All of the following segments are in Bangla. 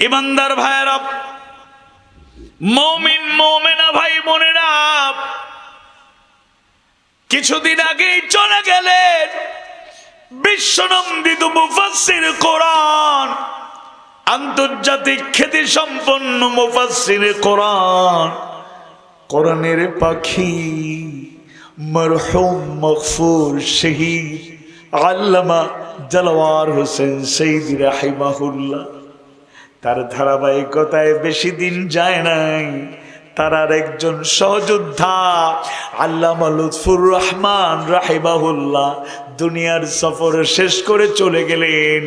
ইমানদার ভাইয়েরা মমিন, মমেনা ভাই, বোনেরা কিছুদিন আগেই চলে গেলেন বিশ্বনন্দিত মুফাসির কোরআন, আন্তর্জাতিক খ্যাতি সম্পন্ন মুফাসির কোরআন, কোরআনের পাখি, মরহুম মকফুর শহীদ, আল্লামা জলওয়ার হোসেন সঈদ রাহিমাহুল্লাহ। তার ধারাবাহিকতায় বেশি দিন যায় নাই। তার আর একজন সহযোদ্ধা আল্লামা লুৎফুর রহমান রাহিবাহুল্লাহ দুনিয়ার সফর শেষ করে চলে গেলেন।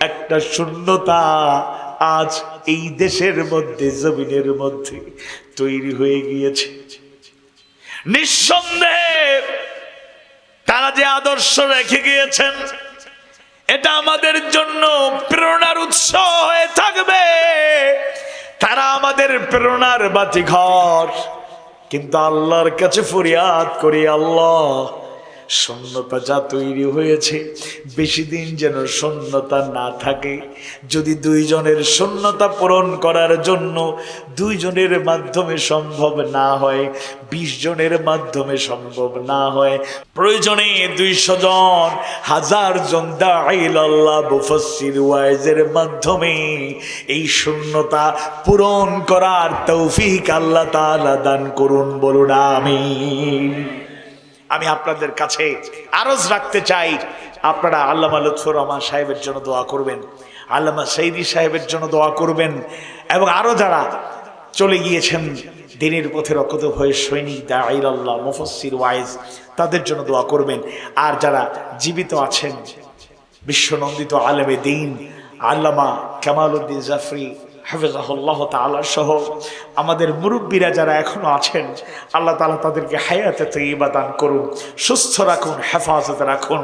একটা শূন্যতা আজ এই দেশের মধ্যে, জমিনের মধ্যে তৈরি হয়ে গিয়েছে। নিঃসন্দেহে তারা যে আদর্শ রেখে গিয়েছেন এটা আমাদের জন্য প্রেরণার উৎস হয়ে থাকবে। তারা আমাদের প্রেরণার বাতি ঘর কিন্তু আল্লাহর কাছে ফরিয়াদ করি, আল্লাহ শূন্যতা যা তৈরি হয়েছে, বেশি দিন যেন শূন্যতা না থাকে। যদি দুইজনের শূন্যতা পূরণ করার জন্য দুইজনের মাধ্যমে সম্ভব না হয়, বিশ জনের মাধ্যমে সম্ভব না হয়, প্রয়োজনে দুইশো জন, হাজার জন ওয়াইজের মাধ্যমে এই শূন্যতা পূরণ করার তৌফিক আল্লাহ তাআলা দান করুন, বলুন, আমিন। আমি আপনাদের কাছে আরজ রাখতে চাই। আপনারা আল্লামা লুৎফুর রহমান সাহেবের জন্য দোয়া করবেন, আল্লামা সৈদি সাহেবের জন্য দোয়া করবেন এবং আরও যারা চলে গিয়েছেন দিনের পথে রক্ষত হয়ে সৈনিক দাইল আল্লাহ মুফসির ওয়াইজ, তাদের জন্য দোয়া করবেন। আর যারা জীবিত আছেন, বিশ্বনন্দিত আলেমে দিন, আল্লামা কামালউদ্দিন জাফরি হাফিজাহুল্লাহ তালা সহ আমাদের মুরব্বীরা যারা এখনও আছেন, আল্লাহ তালা তাদেরকে হায়াতে তৈবা করুন, সুস্থ রাখুন, হেফাজতে রাখুন।